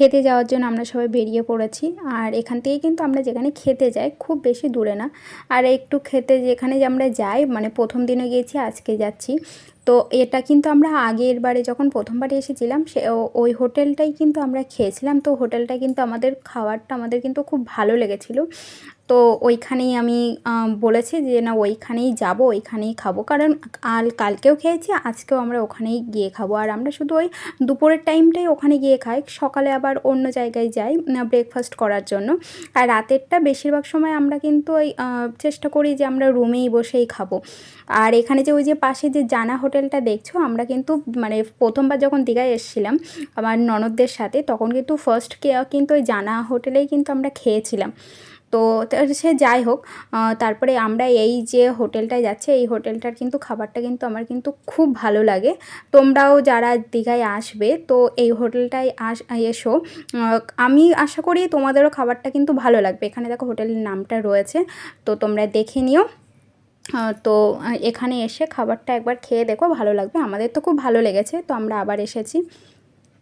খেতে যাওয়ার জন্য আমরা সবাই বেরিয়ে পড়েছি। আর এখান থেকে কিন্তু আমরা যেখানে খেতে যাই, খুব বেশি দূরে না। আর একটু খেতে যেখানে যে আমরা যাই মানে প্রথম দিনে গিয়েছি, আজকে যাচ্ছি। তো এটা কিন্তু আমরা আগের বারে যখন প্রথমবার এসেছিলাম, সে ওই হোটেলটাই কিন্তু আমরা খেয়েছিলাম। তো হোটেলটা কিন্তু আমাদের খাবারটা আমাদের কিন্তু খুব ভালো লেগেছিলো। তো ওইখানেই আমি বলেছি যে না, ওইখানেই যাব, ওইখানেই খাব। কারণ কাল কালকেও খেয়েছি, আজকেও আমরা ওখানেই গিয়ে খাব। আর আমরা শুধু ওই দুপুরের টাইমটাই ওখানে গিয়ে খাই। সকালে আবার অন্য জায়গায় যাই ব্রেকফাস্ট করার জন্য। আর রাতেরটা বেশিরভাগ সময় আমরা কিন্তু ওই চেষ্টা করি যে আমরা রুমেই বসেই খাব। আর এখানে যে ওই যে পাশে যে জানা হোটেলটা দেখছ, আমরা কিন্তু মানে প্রথমবার যখন দীঘায় এসেছিলাম আমার ননদদের সাথে, তখন কিন্তু ফার্স্ট কিন্তু ওই জানা হোটেলেই কিন্তু আমরা খেয়েছিলাম। তো সে যাই হোক তারপরে আমরা এই যে হোটেলটায় যাচ্ছি, এই হোটেলটার কিন্তু খাবারটা কিন্তু আমার কিন্তু খুব ভালো লাগে। তোমরাও যারা দীঘায় আসবে, তো এই হোটেলটায় আস, এসো। আমি আশা করি তোমাদেরও খাবারটা কিন্তু ভালো লাগবে। এখানে দেখো হোটেলের নামটা রয়েছে, তো তোমরা দেখে নিও। তো এখানে এসে খাবারটা একবার খেয়ে দেখো, ভালো লাগবে। আমাদের তো খুব ভালো লেগেছে, তো আমরা আবার এসেছি।